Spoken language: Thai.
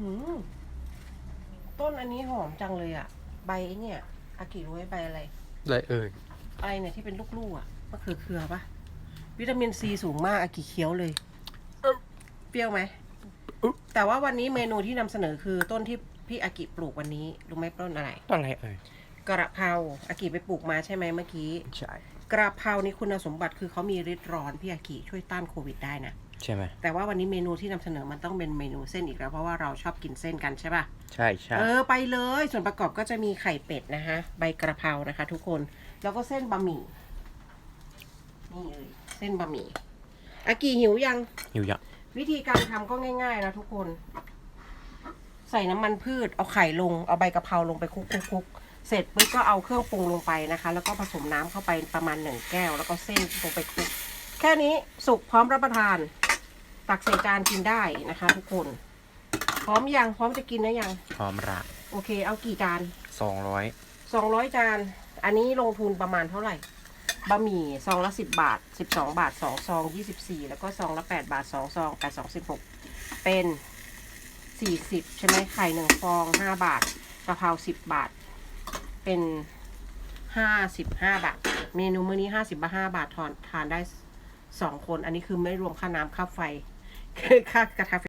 หืมต้นอันนี้หอมจังเลยอะใบไอ้เนี่ย อากิรู้ไหมใบอะไร อะไรเอ่ยอะไรเนี่ยที่เป็นลูกๆอะมะเขือเครือปะวิตามินซีสูงมากอากิเคี้ยวเลย เปรี้ยวไหม แต่ว่าวันนี้เมนูที่นำเสนอคือต้นที่พี่อากิปลูกวันนี้ รู้ไหมต้นอะไร ต้นอะไรเอ่ยกระเพราอากิไปปลูกมาใช่ไหมเมื่อกี้ ใช่ กระเพรานี่คุณสมบัติคือเขามีฤทธิ์ร้อนพี่อากิช่วยต้านโควิดได้นะ ใช่ไหมแต่ว่าวันนี้เมนูที่นำเสนอมันต้องเป็นเมนูเส้นอีกแล้ว เพราะว่าเราชอบกินเส้นกันใช่ปะใช่ใช่เออไปเลย ส่วนประกอบก็จะมีไข่เป็ดนะคะใบกระเพรานะคะ ทุกคนแล้วก็เส้นบะหมี่นี่เลยเส้นบะหมี่อากิหิวยังหิวยังวิธีการทำก็ง่าย ๆ นะทุกคน ใส่น้ำมันพืชเอาไข่ลงเอาใบกะเพราลงไปคลุกๆุกเสร็จปุ๊บก็เอาเครื่องปรุงลงไปนะคะ แล้วก็ผสมน้ำเข้าไปประมาณหนึ่งแก้ว แล้วก็เส้นลงไปคลุก แค่นี้สุกพร้อมรับประทาน ตักใส่จานกินได้นะคะ ทุกคน พร้อมยังพร้อมจะกินนะยัง พร้อมละโอเค เอากี่จานสองร้อยสองร้อยจาน อันนี้ลงทุนประมาณเท่าไหร่บะหมี่ซองละสิบบาทสิบสองบาทสองซองยี่สิบสี่แล้วก็ซองละแปดบาทสองซองแปดสองสิบหกเป็นสี่สิบใช่ไหมไข่หนึ่งฟองห้าบาทกะเพราสิบบาท เป็นห้าสิบห้าบาท เมนูมื้อนี้ห้าสิบาห้าบาททานทานได้สองคน อันนี้คือไม่รวมค่าน้ำค่าไฟ คือค่ากระทะ